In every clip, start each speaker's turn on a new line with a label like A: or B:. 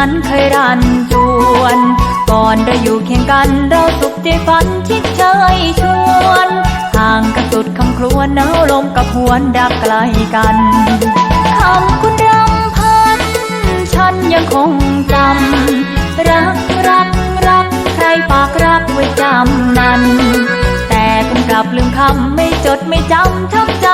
A: นั้นเคยรันจวน ก่อนเราอยู่เคียงกันเราสุขใจฝันชิดเชยชวนห่างกันสุดคำครวญหนาวลมกับหวนดับไกลกันคำคุณรำพัน ฉันยังคงจำรักรักรักใครปากรักไว้จำนั้น แต่คงกลับลืมคำไม่จดไม่จำทับใจ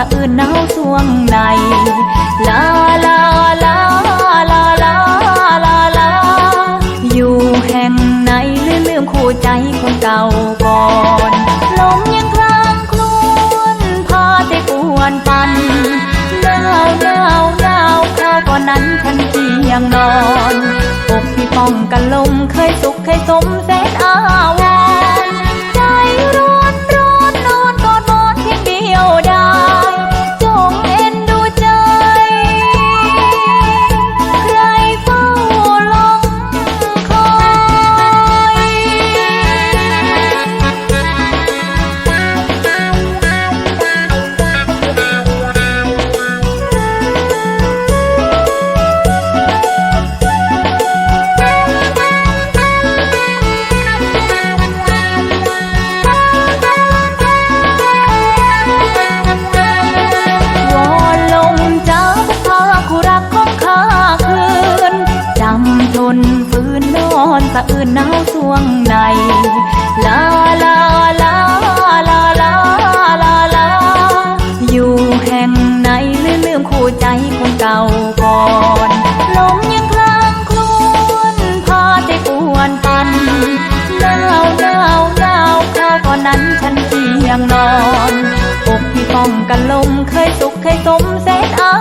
A: สะอื่นหนาวสวงในลาลาลาลาลาลาลาอยู่แห่งไหนลืมลืมคู่ใจคนเก่าก่อนลมยังคลางคลวนพาใจกวนปันหนาวหนาวหนาวคราวก่อนนั้นฉันเจียงนอนอกพี่ป้องกันลมเคยสุขเคยสมแสนอาวร ฝืนนอนสะอื่นหนาวสวงใน ลาลาลาลาลาลาลา อยู่แห่งไหนลืมลืมคู่ใจคนเก่าก่อนลมยังคลางคลวนพาใจกวนปันหนาวหนาวหนาวคราวก่อนนั้นฉันเจียงนอนอกพี่ป้องกันลมเคยสุขเคยสมแสนอา